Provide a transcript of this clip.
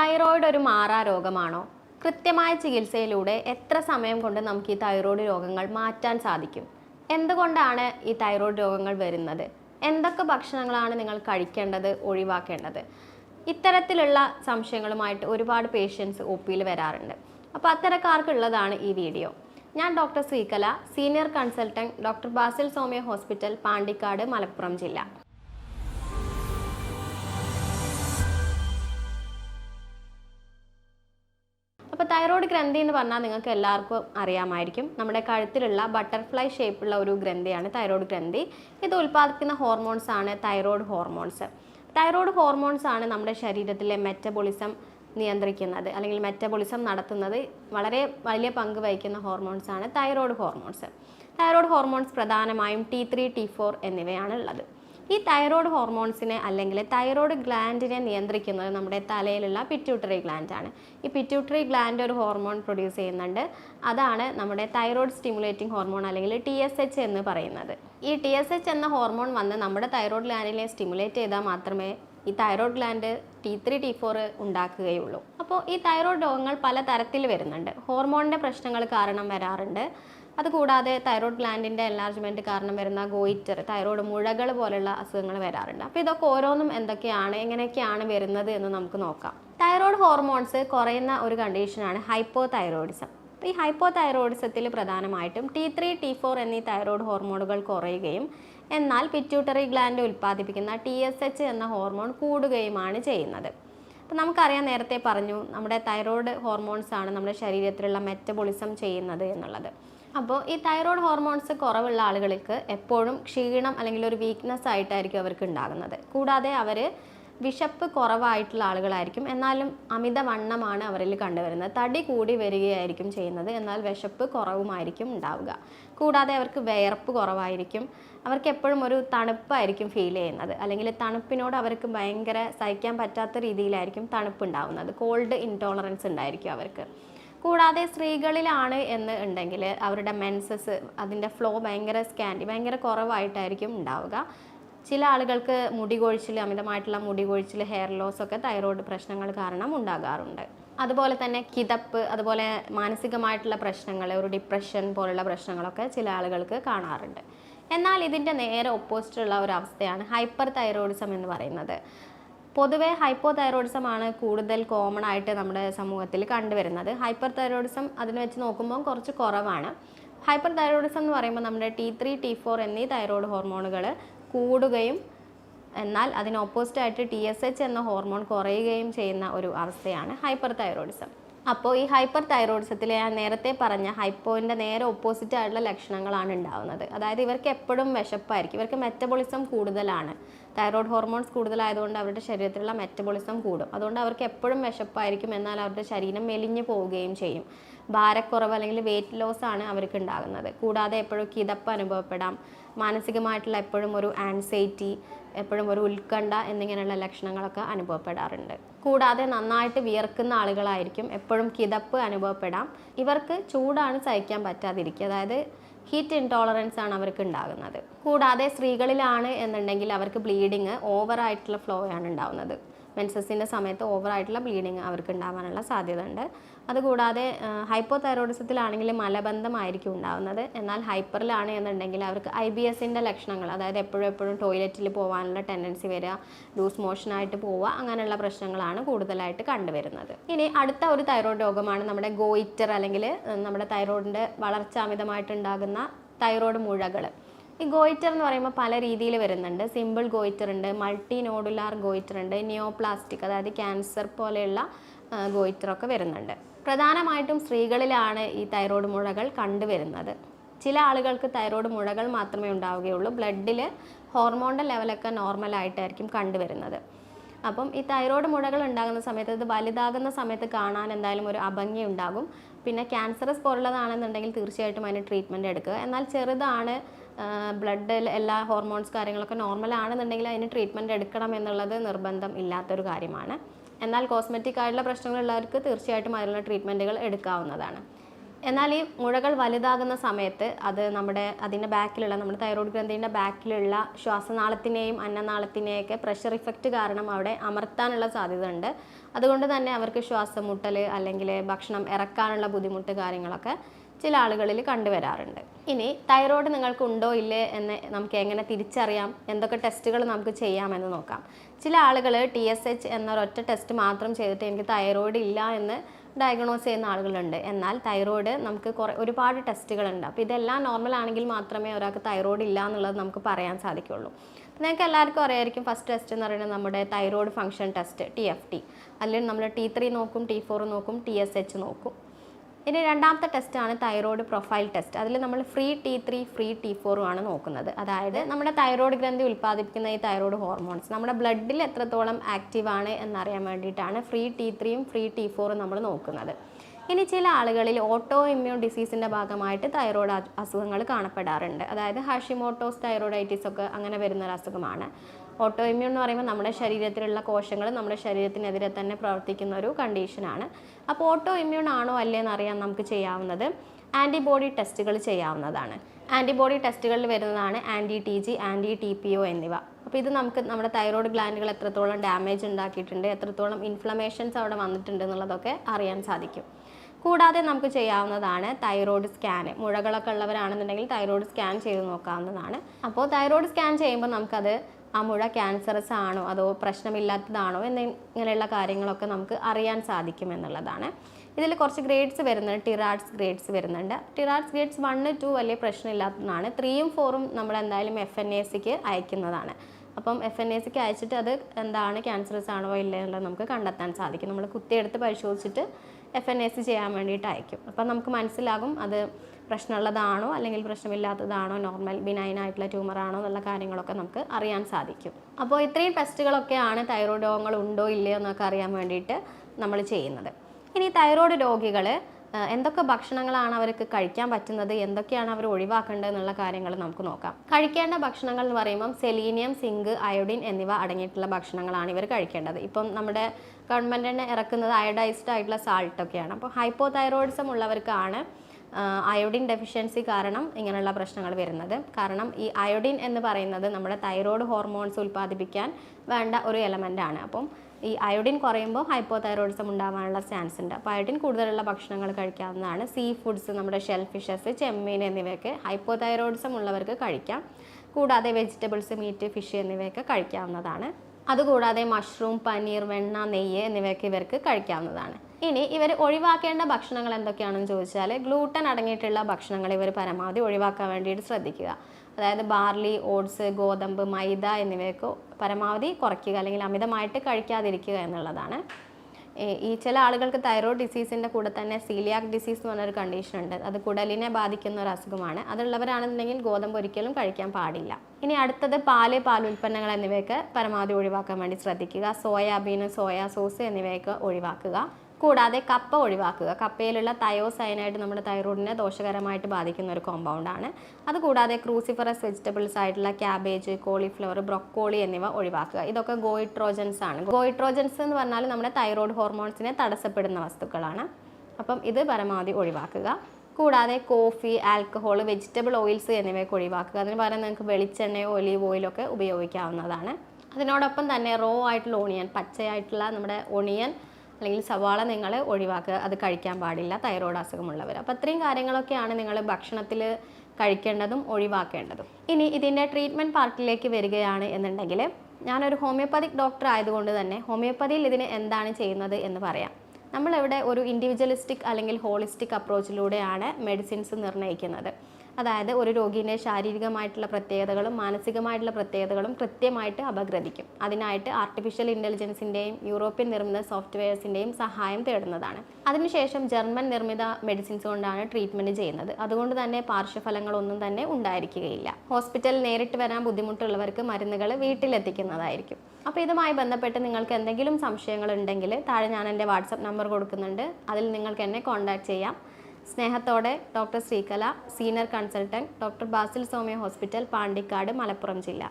Thyroid ഒരു മാറാ രോഗമാണോ? കൃത്യമായ ചികിത്സയിലൂടെ എത്ര സമയം കൊണ്ട് നമുക്ക് ഈ തൈറോയ്ഡ് രോഗങ്ങൾ മാറ്റാൻ സാധിക്കും? എന്തുകൊണ്ടാണ് ഈ തൈറോയ്ഡ് രോഗങ്ങൾ വരുന്നത്? എന്തൊക്കെ ഭക്ഷണങ്ങളാണ് നിങ്ങൾ കഴിക്കേണ്ടത് ഒഴിവാക്കേണ്ടത്? ഇത്തരത്തിലുള്ള സംശയങ്ങളുമായിട്ട് ഒരുപാട് പേഷ്യൻസ് ഒ പിയിൽ വരാറുണ്ട്. അപ്പോൾ അത്തരക്കാർക്കുള്ളതാണ് ഈ വീഡിയോ. ഞാൻ doctor Sreekala senior consultant doctor Basil Soumya hospital Pandikkad Malappuram ജില്ല. ഗ്രന്ഥി എന്ന് പറഞ്ഞാൽ നിങ്ങൾക്ക് എല്ലാവർക്കും അറിയാമായിരിക്കും. നമ്മുടെ കഴുത്തിലുള്ള ബട്ടർഫ്ലൈ ഷേപ്പുള്ള ഒരു ഗ്രന്ഥിയാണ് തൈറോയ്ഡ് ഗ്രന്ഥി. ഇത് ഉൽപ്പാദിപ്പിക്കുന്ന ഹോർമോൺസ് ആണ് തൈറോയ്ഡ് ഹോർമോൺസ് തൈറോയ്ഡ് ഹോർമോൺസ് ആണ് നമ്മുടെ ശരീരത്തിലെ മെറ്റബോളിസം നിയന്ത്രിക്കുന്നത് അല്ലെങ്കിൽ മെറ്റബോളിസം നടത്തുന്നത് വളരെ വലിയ പങ്ക് വഹിക്കുന്ന ഹോർമോൺസ് ആണ് തൈറോയ്ഡ് ഹോർമോൺസ് തൈറോയ്ഡ് ഹോർമോൺസ് പ്രധാനമായും ടി ത്രീ ടി ഫോർ എന്നിവയാണ് ഉള്ളത്. ഈ തൈറോയ്ഡ് ഹോർമോൺസിനെ അല്ലെങ്കിൽ തൈറോയ്ഡ് ഗ്ലാൻഡിനെ നിയന്ത്രിക്കുന്നത് നമ്മുടെ തലയിലുള്ള പിറ്റ്യൂട്ടറി ഗ്ലാൻഡാണ് ഈ പിറ്റ്യൂട്ടറി ഗ്ലാൻഡ് ഒരു ഹോർമോൺ പ്രൊഡ്യൂസ് ചെയ്യുന്നുണ്ട്. അതാണ് നമ്മുടെ തൈറോയ്ഡ് സ്റ്റിമുലേറ്റിംഗ് ഹോർമോൺ അല്ലെങ്കിൽ ടി എസ് എച്ച് എന്ന് പറയുന്നത്. ഈ ടി എസ് എച്ച് എന്ന ഹോർമോൺ വന്ന് നമ്മുടെ തൈറോയ്ഡ് ഗ്ലാൻഡിനെ സ്റ്റിമുലേറ്റ് ചെയ്താൽ മാത്രമേ ഈ thyroid gland T three T four ഉണ്ടാക്കുകയുള്ളൂ. അപ്പോൾ ഈ തൈറോയ്ഡ് രോഗങ്ങൾ പല തരത്തിൽ വരുന്നുണ്ട്. ഹോർമോണിന്റെ പ്രശ്നങ്ങൾ കാരണം വരാറുണ്ട്. അതുകൂടാതെ തൈറോയ്ഡ് ഗ്ലാൻഡിന്റെ എൻലാർജ്മെന്റ് കാരണം വരുന്ന ഗോയിറ്റർ തൈറോയ്ഡ് മുഴകൾ പോലുള്ള അസുഖങ്ങൾ വരാറുണ്ട്. അപ്പോൾ ഇതൊക്കെ ഓരോന്നും എന്തൊക്കെയാണ് എങ്ങനെയൊക്കെയാണ് വരുന്നത് എന്ന് നമുക്ക് നോക്കാം. തൈറോയ്ഡ് ഹോർമോൺസ് കുറയുന്ന ഒരു കണ്ടീഷനാണ് ഹൈപ്പോ തൈറോയിഡിസം അപ്പോൾ ഈ ഹൈപ്പോ തൈറോയിഡിസത്തിൽ പ്രധാനമായിട്ടും ടി ത്രീ ടി ഫോർ എന്നീ തൈറോയ്ഡ് ഹോർമോണുകൾ കുറയുകയും എന്നാൽ പിറ്റ്യൂട്ടറി ഗ്ലാൻഡ് ഉൽപ്പാദിപ്പിക്കുന്ന ടി എസ് എച്ച് എന്ന ഹോർമോൺ കൂടുകയുമാണ് ചെയ്യുന്നത്. അപ്പോൾ നമുക്കറിയാം നേരത്തെ പറഞ്ഞു നമ്മുടെ തൈറോയ്ഡ് ഹോർമോൺസ് ആണ് നമ്മുടെ ശരീരത്തിലുള്ള മെറ്റബോളിസം ചെയ്യുന്നത് എന്നുള്ളത്. അപ്പോൾ ഈ തൈറോയ്ഡ് ഹോർമോൺസ് കുറവുള്ള ആളുകൾക്ക് എപ്പോഴും ക്ഷീണം അല്ലെങ്കിൽ ഒരു വീക്ക്നെസ് ആയിട്ടായിരിക്കും അവർക്ക് ഉണ്ടാകുന്നത്. കൂടാതെ അവർ വിശപ്പ് കുറവായിട്ടുള്ള ആളുകളായിരിക്കും. എന്നാലും അമിതവണ്ണമാണ് അവരിൽ കണ്ടുവരുന്നത്. തടി കൂടി വരികയായിരിക്കും ചെയ്യുന്നത്. എന്നാൽ വിശപ്പ് കുറവുമായിരിക്കും ഉണ്ടാവുക. കൂടാതെ അവർക്ക് വിയർപ്പ് കുറവായിരിക്കും. അവർക്ക് എപ്പോഴും ഒരു തണുപ്പായിരിക്കും ഫീൽ ചെയ്യുന്നത്. അല്ലെങ്കിൽ തണുപ്പിനോട് അവർക്ക് ഭയങ്കര സഹിക്കാൻ പറ്റാത്ത രീതിയിലായിരിക്കും തണുപ്പ് ഉണ്ടാവുന്നത് കോൾഡ് ഇൻടോളറൻസ് ഉണ്ടായിരിക്കും അവർക്ക്. കൂടാതെ സ്ത്രീകളിലാണ് എന്ന് ഉണ്ടെങ്കിൽ അവരുടെ മെൻസസ് അതിന്റെ ഫ്ലോ ഭയങ്കര സ്കാൻഡി ഭയങ്കര കുറവായിട്ടായിരിക്കും ഉണ്ടാവുക. ചില ആളുകൾക്ക് മുടി കൊഴിച്ചിൽ അമിതമായിട്ടുള്ള മുടി കൊഴിച്ചിൽ ഹെയർ ലോസ് ഒക്കെ തൈറോയ്ഡ് പ്രശ്നങ്ങൾ കാരണം ഉണ്ടാകാറുണ്ട്. അതുപോലെ തന്നെ കിതപ്പ് അതുപോലെ മാനസികമായിട്ടുള്ള പ്രശ്നങ്ങൾ ഒരു ഡിപ്രഷൻ പോലുള്ള പ്രശ്നങ്ങളൊക്കെ ചില ആളുകൾക്ക് കാണാറുണ്ട്. എന്നാൽ ഇതിന്റെ നേരെ ഓപ്പോസിറ്റുള്ള ഒരു അവസ്ഥയാണ് ഹൈപ്പർ തൈറോയിഡിസം എന്ന് പറയുന്നത്. പൊതുവെ ഹൈപ്പോ തൈറോയിഡിസം ആണ് കൂടുതൽ കോമൺ ആയിട്ട് നമ്മുടെ സമൂഹത്തിൽ കണ്ടുവരുന്നത്. ഹൈപ്പർ തൈറോയിഡിസം അതിന് വെച്ച് നോക്കുമ്പോൾ കുറച്ച് കുറവാണ്. ഹൈപ്പർ തൈറോയിഡിസം എന്ന് പറയുമ്പോൾ നമ്മുടെ ടി ത്രീ ടി ഫോർ എന്നീ തൈറോയിഡ് ഹോർമോണുകൾ കൂടുകയും എന്നാൽ അതിന് ഓപ്പോസിറ്റ് ആയിട്ട് ടി എസ് എച്ച് എന്ന ഹോർമോൺ കുറയുകയും ചെയ്യുന്ന ഒരു അവസ്ഥയാണ് ഹൈപ്പർ തൈറോയിഡിസം അപ്പോൾ ഈ ഹൈപ്പർ തൈറോയിഡ്സത്തിൽ ഞാൻ നേരത്തെ പറഞ്ഞ ഹൈപ്പോയിന്റെ നേരെ ഓപ്പോസിറ്റ് ആയിട്ടുള്ള ലക്ഷണങ്ങളാണ് ഉണ്ടാവുന്നത്. അതായത് ഇവർക്ക് എപ്പോഴും വിശപ്പായിരിക്കും. ഇവർക്ക് മെറ്റബോളിസം കൂടുതലാണ്. തൈറോയ്ഡ് ഹോർമോൺസ് കൂടുതലായതുകൊണ്ട് അവരുടെ ശരീരത്തിലുള്ള മെറ്റബോളിസം കൂടും. അതുകൊണ്ട് അവർക്ക് എപ്പോഴും വിശപ്പായിരിക്കും. എന്നാൽ അവരുടെ ശരീരം മെലിഞ്ഞു പോവുകയും ചെയ്യും. ഭാരക്കുറവ് അല്ലെങ്കിൽ വെയിറ്റ് ലോസ് ആണ് അവർക്ക് ഉണ്ടാകുന്നത്. കൂടാതെ എപ്പോഴും കിതപ്പ് അനുഭവപ്പെടാം. മാനസികമായിട്ടുള്ള എപ്പോഴും ഒരു ആൻസൈറ്റി എപ്പോഴും ഒരു ഉത്കണ്ഠ എന്നിങ്ങനെയുള്ള ലക്ഷണങ്ങളൊക്കെ അനുഭവപ്പെടാറുണ്ട്. കൂടാതെ നന്നായിട്ട് വിയർക്കുന്ന ആളുകളായിരിക്കും എപ്പോഴും കിതപ്പ് അനുഭവപ്പെടാം. ഇവർക്ക് ചൂടാണ് സഹിക്കാൻ പറ്റാതിരിക്കുക. അതായത് ഹീറ്റ് ഇൻടോളറൻസ് ആണ് അവർക്ക് ഉണ്ടാകുന്നത്. കൂടാതെ സ്ത്രീകളിലാണ് എന്നുണ്ടെങ്കിൽ അവർക്ക് ബ്ലീഡിങ് ഓവറായിട്ടുള്ള ഫ്ലോ ആണ് ഉണ്ടാകുന്നത് മെൻസസിന്റെ സമയത്ത് ഓവറായിട്ടുള്ള ബ്ലീഡിങ് അവർക്ക് ഉണ്ടാവാനുള്ള സാധ്യത ഉണ്ട് അതുകൂടാതെ ഹൈപ്പോ തൈറോയിഡിസത്തിലാണെങ്കിൽ മലബന്ധമായിരിക്കും ഉണ്ടാകുന്നത് എന്നാൽ ഹൈപ്പറിലാണ് എന്നുണ്ടെങ്കിൽ അവർക്ക് ഐ ബി എസിന്റെ ലക്ഷണങ്ങൾ അതായത് എപ്പോഴും എപ്പോഴും ടോയ്ലറ്റിൽ പോകാനുള്ള ടെൻഡൻസി വരിക ലൂസ് മോഷനായിട്ട് പോവുക അങ്ങനെയുള്ള പ്രശ്നങ്ങളാണ് കൂടുതലായിട്ട് കണ്ടുവരുന്നത്. ഇനി അടുത്ത ഒരു തൈറോയ്ഡ് രോഗമാണ് നമ്മുടെ ഗോയിറ്റർ അല്ലെങ്കിൽ നമ്മുടെ തൈറോയിഡിന്റെ വളർച്ച അമിതമായിട്ടുണ്ടാകുന്ന തൈറോയ്ഡ് മുഴകൾ. ഈ ഗോയിറ്റർ എന്ന് പറയുമ്പോൾ പല രീതിയിൽ വരുന്നുണ്ട്. സിമ്പിൾ ഗോയിറ്റർ ഉണ്ട് മൾട്ടി നോഡുലാർ ഗോയിറ്റർ ഉണ്ട് നിയോപ്ലാസ്റ്റിക് അതായത് ക്യാൻസർ പോലെയുള്ള ഗോയിറ്ററൊക്കെ വരുന്നുണ്ട്. പ്രധാനമായിട്ടും സ്ത്രീകളിലാണ് ഈ തൈറോയ്ഡ് മുഴകൾ കണ്ടുവരുന്നത്. ചില ആളുകൾക്ക് തൈറോയ്ഡ് മുഴകൾ മാത്രമേ ഉണ്ടാവുകയുള്ളൂ. ബ്ലഡിൽ ഹോർമോണിന്റെ ലെവലൊക്കെ നോർമലായിട്ടായിരിക്കും കണ്ടുവരുന്നത്. അപ്പം ഈ തൈറോയ്ഡ് മുഴകൾ ഉണ്ടാകുന്ന സമയത്ത് ഇത് വലുതാകുന്ന സമയത്ത് കാണാൻ എന്തായാലും ഒരു അഭംഗി ഉണ്ടാകും. പിന്നെ ക്യാൻസറസ് പോലുള്ളതാണെന്നുണ്ടെങ്കിൽ തീർച്ചയായിട്ടും അതിന് ട്രീറ്റ്മെന്റ് എടുക്കുക. എന്നാൽ ചെറുതാണ് ബ്ലഡ് എല്ലാ ഹോർമോൺസ് കാര്യങ്ങളൊക്കെ നോർമൽ ആണെന്നുണ്ടെങ്കിൽ അതിന് ട്രീറ്റ്മെന്റ് എടുക്കണം എന്നുള്ളത് നിർബന്ധം ഇല്ലാത്തൊരു കാര്യമാണ്. എന്നാൽ കോസ്മെറ്റിക് ആയിട്ടുള്ള പ്രശ്നങ്ങളുള്ളവർക്ക് തീർച്ചയായിട്ടും അതിനുള്ള ട്രീറ്റ്മെന്റുകൾ എടുക്കാവുന്നതാണ്. എന്നാൽ ഈ മുഴകൾ വലുതാകുന്ന സമയത്ത് അത് നമ്മുടെ അതിന്റെ ബാക്കിലുള്ള നമ്മുടെ തൈറോയ്ഡ് ഗ്രന്ഥിന്റെ ബാക്കിലുള്ള ശ്വാസനാളത്തിനെയും അന്നനാളത്തിനെയൊക്കെ പ്രഷർ ഇഫക്റ്റ് കാരണം അവിടെ അമർത്താനുള്ള സാധ്യത ഉണ്ട് അതുകൊണ്ട് തന്നെ അവർക്ക് ശ്വാസം മുട്ടൽ അല്ലെങ്കിൽ ഭക്ഷണം ഇറക്കാനുള്ള ബുദ്ധിമുട്ട് കാര്യങ്ങളൊക്കെ ചില ആളുകളിൽ കണ്ടുവരാറുണ്ട്. ഇനി തൈറോയ്ഡ് നിങ്ങൾക്ക് ഉണ്ടോ ഇല്ലേ എന്ന് നമുക്ക് എങ്ങനെ തിരിച്ചറിയാം? എന്തൊക്കെ ടെസ്റ്റുകൾ നമുക്ക് ചെയ്യാമെന്ന് നോക്കാം. ചില ആളുകൾ ടി എസ് എച്ച് എന്നൊരൊറ്റ ടെസ്റ്റ് മാത്രം ചെയ്തിട്ട് എനിക്ക് തൈറോയ്ഡ് ഇല്ല എന്ന് ഡയഗ്നോസ് ചെയ്യുന്ന ആളുകളുണ്ട്. എന്നാൽ തൈറോയ്ഡ് നമുക്ക് കുറേ ഒരുപാട് ടെസ്റ്റുകളുണ്ട് അപ്പോൾ ഇതെല്ലാം നോർമൽ ആണെങ്കിൽ മാത്രമേ ഒരാൾക്ക് തൈറോയ്ഡ് ഇല്ല എന്നുള്ളത് നമുക്ക് പറയാൻ സാധിക്കുള്ളൂ. നിങ്ങൾക്ക് എല്ലാവർക്കും അറിയായിരിക്കും ഫസ്റ്റ് ടെസ്റ്റ് എന്ന് പറയുന്നത് നമ്മുടെ thyroid function test T F T അല്ലെങ്കിൽ നമ്മൾ ടി ത്രീ നോക്കും ടി ഫോർ നോക്കും ടി എസ് എച്ച് നോക്കും. ഇനി രണ്ടാമത്തെ ടെസ്റ്റാണ് തൈറോയ്ഡ് പ്രൊഫൈൽ ടെസ്റ്റ് അതിൽ നമ്മൾ free T three free T ഫോറും ആണ് നോക്കുന്നത്. അതായത് നമ്മുടെ തൈറോയ്ഡ് ഗ്രന്ഥി ഉൽപ്പാദിപ്പിക്കുന്ന ഈ തൈറോയ്ഡ് ഹോർമോൺസ് നമ്മുടെ ബ്ലഡിൽ എത്രത്തോളം ആക്റ്റീവ് ആണ് എന്നറിയാൻ വേണ്ടിയിട്ടാണ് ഫ്രീ ടി ത്രീയും ഫ്രീ ടി ഫോറും നമ്മൾ നോക്കുന്നത്. ഇനി ചില ആളുകളിൽ ഓട്ടോ ഇമ്മ്യൂൺ ഡിസീസിന്റെ ഭാഗമായിട്ട് തൈറോയ്ഡ് അസുഖങ്ങൾ കാണപ്പെടാറുണ്ട്. അതായത് ഹാഷിമോട്ടോസ് തൈറോയ്ഡൈറ്റിസ് ഒക്കെ അങ്ങനെ വരുന്ന ഒരു അസുഖമാണ് ഓട്ടോ ഇമ്മ്യൂൺ എന്ന് പറയുമ്പോൾ നമ്മുടെ ശരീരത്തിലുള്ള കോശങ്ങൾ നമ്മുടെ ശരീരത്തിനെതിരെ തന്നെ പ്രവർത്തിക്കുന്ന ഒരു കണ്ടീഷനാണ് അപ്പോൾ ഓട്ടോ ഇമ്മ്യൂൺ ആണോ അല്ലേ എന്ന് അറിയാൻ നമുക്ക് ചെയ്യാവുന്നത് ആന്റിബോഡി ടെസ്റ്റുകൾ ചെയ്യാവുന്നതാണ്. ആന്റിബോഡി ടെസ്റ്റുകളിൽ വരുന്നതാണ് anti T G anti T P O എന്നിവ. അപ്പോൾ ഇത് നമുക്ക് നമ്മുടെ തൈറോയ്ഡ് ഗ്ലാൻഡുകൾ എത്രത്തോളം ഡാമേജ് ഉണ്ടാക്കിയിട്ടുണ്ട് എത്രത്തോളം ഇൻഫ്ലമേഷൻസ് അവിടെ വന്നിട്ടുണ്ട് എന്നുള്ളതൊക്കെ അറിയാൻ സാധിക്കും. കൂടാതെ നമുക്ക് ചെയ്യാവുന്നതാണ് തൈറോയ്ഡ് സ്കാന് മുഴകളൊക്കെ ഉള്ളവരാണെന്നുണ്ടെങ്കിൽ തൈറോയ്ഡ് സ്കാൻ ചെയ്ത് നോക്കാവുന്നതാണ്. അപ്പോൾ തൈറോയ്ഡ് സ്കാൻ ചെയ്യുമ്പോൾ നമുക്കത് ആ മുഴ ക്യാൻസറസ് ആണോ? അതോ പ്രശ്നമില്ലാത്തതാണോ? എന്നിങ്ങനെയുള്ള കാര്യങ്ങളൊക്കെ നമുക്ക് അറിയാൻ സാധിക്കും എന്നുള്ളതാണ്. ഇതിൽ കുറച്ച് ഗ്രേഡ്സ് വരുന്നുണ്ട്. ടിറാഡ്സ് ഗ്രേഡ്സ് വരുന്നുണ്ട്. ടിറാഡ്സ് ഗ്രേഡ്സ് വണ്ണ് ടു വലിയ പ്രശ്നമില്ലാത്തതാണ്. ത്രീയും ഫോറും നമ്മൾ എന്തായാലും എഫ് എൻ എ സിക്ക് അയക്കുന്നതാണ്. അപ്പം എഫ് എൻ എ സിക്ക് അയച്ചിട്ട് അത് എന്താണ് ക്യാൻസറസ് ആണോ ഇല്ല എന്നുള്ളത് നമുക്ക് കണ്ടെത്താൻ സാധിക്കും. നമ്മൾ കുത്തിയെടുത്ത് പരിശോധിച്ചിട്ട് എഫ് എൻ എ സി ചെയ്യാൻ വേണ്ടിയിട്ട് അയക്കും. അപ്പം നമുക്ക് മനസ്സിലാകും അത് പ്രശ്നമുള്ളതാണോ അല്ലെങ്കിൽ പ്രശ്നമില്ലാത്തതാണോ നോർമൽ ബിനൈൻ ആയിട്ടുള്ള ട്യൂമർ ആണോ എന്നുള്ള കാര്യങ്ങളൊക്കെ നമുക്ക് അറിയാൻ സാധിക്കും. അപ്പോൾ ഇത്രയും ടെസ്റ്റുകളൊക്കെയാണ് തൈറോയ്ഡ് രോഗങ്ങൾ ഉണ്ടോ ഇല്ലയോ എന്നൊക്കെ അറിയാൻ വേണ്ടിയിട്ട് നമ്മൾ ചെയ്യുന്നത്. ഇനി തൈറോയ്ഡ് രോഗികൾ എന്തൊക്കെ ഭക്ഷണങ്ങളാണ് അവർക്ക് കഴിക്കാൻ പറ്റുന്നത് എന്തൊക്കെയാണ് അവർ ഒഴിവാക്കേണ്ടത് എന്നുള്ള കാര്യങ്ങൾ നമുക്ക് നോക്കാം. കഴിക്കേണ്ട ഭക്ഷണങ്ങൾ എന്ന് പറയുമ്പം സെലീനിയം സിങ്ക് അയോഡിൻ എന്നിവ അടങ്ങിയിട്ടുള്ള ഭക്ഷണങ്ങളാണ് ഇവർ കഴിക്കേണ്ടത്. ഇപ്പം നമ്മുടെ ഗവൺമെന്റ് തന്നെ ഇറക്കുന്നത് അയോഡൈസ്ഡ് ആയിട്ടുള്ള സാൾട്ടൊക്കെയാണ് അപ്പോൾ ഹൈപ്പോ തൈറോയിഡിസം ഉള്ളവർക്കാണ് അയോഡിൻ ഡെഫിഷ്യൻസി കാരണം ഇങ്ങനെയുള്ള പ്രശ്നങ്ങൾ വരുന്നത്. കാരണം ഈ അയോഡിൻ എന്ന് പറയുന്നത് നമ്മുടെ തൈറോയ്ഡ് ഹോർമോൺസ് ഉൽപ്പാദിപ്പിക്കാൻ വേണ്ട ഒരു എലമെന്റ് ആണ്. അപ്പം ഈ അയോഡിൻ കുറയുമ്പോൾ ഹൈപ്പോ തൈറോയിഡിസം ഉണ്ടാവാനുള്ള ചാൻസ് ഉണ്ട്. അപ്പോൾ അയോഡിൻ കൂടുതലുള്ള ഭക്ഷണങ്ങൾ കഴിക്കാവുന്നതാണ്. സീ ഫുഡ്സ് നമ്മുടെ ഷെൽ ഫിഷസ് ചെമ്മീൻ എന്നിവയൊക്കെ ഹൈപ്പോ തൈറോയിഡിസം ഉള്ളവർക്ക് കഴിക്കാം. കൂടാതെ വെജിറ്റബിൾസ് മീറ്റ് ഫിഷ് എന്നിവയൊക്കെ കഴിക്കാവുന്നതാണ്. അതുകൂടാതെ മഷ്റൂം പനീർ വെണ്ണ നെയ്യ് എന്നിവയൊക്കെ ഇവർക്ക് കഴിക്കാവുന്നതാണ്. ഇനി ഇവർ ഒഴിവാക്കേണ്ട ഭക്ഷണങ്ങൾ എന്തൊക്കെയാണെന്ന് ചോദിച്ചാൽ ഗ്ലൂട്ടൻ അടങ്ങിയിട്ടുള്ള ഭക്ഷണങ്ങൾ ഇവർ പരമാവധി ഒഴിവാക്കാൻ വേണ്ടിയിട്ട് ശ്രദ്ധിക്കുക. അതായത് ബാർലി ഓട്സ് ഗോതമ്പ് മൈദ എന്നിവയൊക്കെ പരമാവധി കുറയ്ക്കുക അല്ലെങ്കിൽ അമിതമായിട്ട് കഴിക്കാതിരിക്കുക എന്നുള്ളതാണ്. ഈ- ചില ആളുകൾക്ക് തൈറോയ്ഡ് ഡിസീസിന്റെ കൂടെ തന്നെ സീലിയാക് ഡിസീസ് എന്ന് പറഞ്ഞൊരു കണ്ടീഷൻ ഉണ്ട്. അത് കുടലിനെ ബാധിക്കുന്ന ഒരു അസുഖമാണ്. അതുള്ളവരാണെന്നുണ്ടെങ്കിൽ ഗോതമ്പ് ഒരിക്കലും കഴിക്കാൻ പാടില്ല. ഇനി അടുത്തത് പാൽ ഉൽപ്പന്നങ്ങൾ എന്നിവയൊക്കെ പരമാവധി ഒഴിവാക്കാൻ വേണ്ടി ശ്രദ്ധിക്കുക. സോയാബീൻ സോയാ സോസ് എന്നിവയൊക്കെ ഒഴിവാക്കുക. കൂടാതെ കപ്പ ഒഴിവാക്കുക. കപ്പയിലുള്ള തയോസൈനായിട്ട് നമ്മുടെ തൈറോയിഡിനെ ദോഷകരമായിട്ട് ബാധിക്കുന്ന ഒരു കോമ്പൗണ്ടാണ്. അതുകൂടാതെ ക്രൂസിഫറസ് വെജിറ്റബിൾസ് ആയിട്ടുള്ള ക്യാബേജ് കോളിഫ്ലവർ ബ്രൊക്കോളി എന്നിവ ഒഴിവാക്കുക. ഇതൊക്കെ ഗോയിട്രോജൻസ് ആണ്. ഗോയിട്രോജൻസ് എന്ന് പറഞ്ഞാൽ നമ്മുടെ തൈറോയ്ഡ് ഹോർമോൺസിനെ തടസ്സപ്പെടുന്ന വസ്തുക്കളാണ്. അപ്പം ഇത് പരമാവധി ഒഴിവാക്കുക. കൂടാതെ കോഫി ആൽക്കഹോൾ വെജിറ്റബിൾ ഓയിൽസ് എന്നിവയൊക്കെ ഒഴിവാക്കുക. അതിന് പകരം നിങ്ങൾക്ക് വെളിച്ചെണ്ണയോ ഒലീവ് ഓയിലൊക്കെ ഉപയോഗിക്കാവുന്നതാണ്. അതിനോടൊപ്പം തന്നെ റോ ആയിട്ടുള്ള ഓണിയൻ പച്ചയായിട്ടുള്ള നമ്മുടെ ഒണിയൻ അല്ലെങ്കിൽ സവാള നിങ്ങൾ ഒഴിവാക്കുക. അത് കഴിക്കാൻ പാടില്ല. തൈറോയ്ഡ് അസുഖമുള്ളവർ. അപ്പോൾ അത്രയും കാര്യങ്ങളൊക്കെയാണ് നിങ്ങൾ ഭക്ഷണത്തിൽ കഴിക്കേണ്ടതും ഒഴിവാക്കേണ്ടതും. ഇനി ഇതിന്റെ ട്രീറ്റ്മെന്റ് പാർട്ടിലേക്ക് വരികയാണ് എന്നുണ്ടെങ്കിൽ ഞാനൊരു ഹോമിയോപ്പതിക് ഡോക്ടർ ആയതുകൊണ്ട് തന്നെ ഹോമിയോപ്പതിയിൽ ഇതിന് എന്താണ് ചെയ്യുന്നത് എന്ന് പറയാം. നമ്മളിവിടെ ഒരു ഇൻഡിവിജ്വലിസ്റ്റിക് അല്ലെങ്കിൽ ഹോളിസ്റ്റിക് അപ്രോച്ചിലൂടെയാണ് മെഡിസിൻസ് നിർണയിക്കുന്നത് അതായത് ഒരു രോഗീന്റെ ശാരീരികമായിട്ടുള്ള പ്രത്യേകതകളും മാനസികമായിട്ടുള്ള പ്രത്യേകതകളും കൃത്യമായിട്ട് അപഗ്രഥിക്കും. അതിനായിട്ട് ആർട്ടിഫിഷ്യൽ ഇന്റലിജൻസിന്റെയും യൂറോപ്യൻ നിർമ്മിത സോഫ്റ്റ്വെയർസിന്റെയും സഹായം തേടുന്നതാണ്. അതിനുശേഷം ജർമ്മൻ നിർമ്മിത മെഡിസിൻസ് കൊണ്ടാണ് ട്രീറ്റ്മെന്റ് ചെയ്യുന്നത്. അതുകൊണ്ട് തന്നെ പാർശ്വഫലങ്ങളൊന്നും തന്നെ ഉണ്ടായിരിക്കുകയില്ല. ഹോസ്പിറ്റൽ നേരിട്ട് വരാൻ ബുദ്ധിമുട്ടുള്ളവർക്ക് മരുന്നുകൾ വീട്ടിലെത്തിക്കുന്നതായിരിക്കും. അപ്പോൾ ഇതുമായി ബന്ധപ്പെട്ട് നിങ്ങൾക്ക് എന്തെങ്കിലും സംശയങ്ങൾ ഉണ്ടെങ്കിൽ താഴെ ഞാൻ എന്റെ വാട്സപ്പ് നമ്പർ കൊടുക്കുന്നുണ്ട്. അതിൽ നിങ്ങൾക്ക് എന്നെ കോൺടാക്ട് ചെയ്യാം. സ്നേഹത്തോടെ doctor Sreekala senior consultant doctor Basil Soumya hospital Pandikkad Malappuram ജില്ല.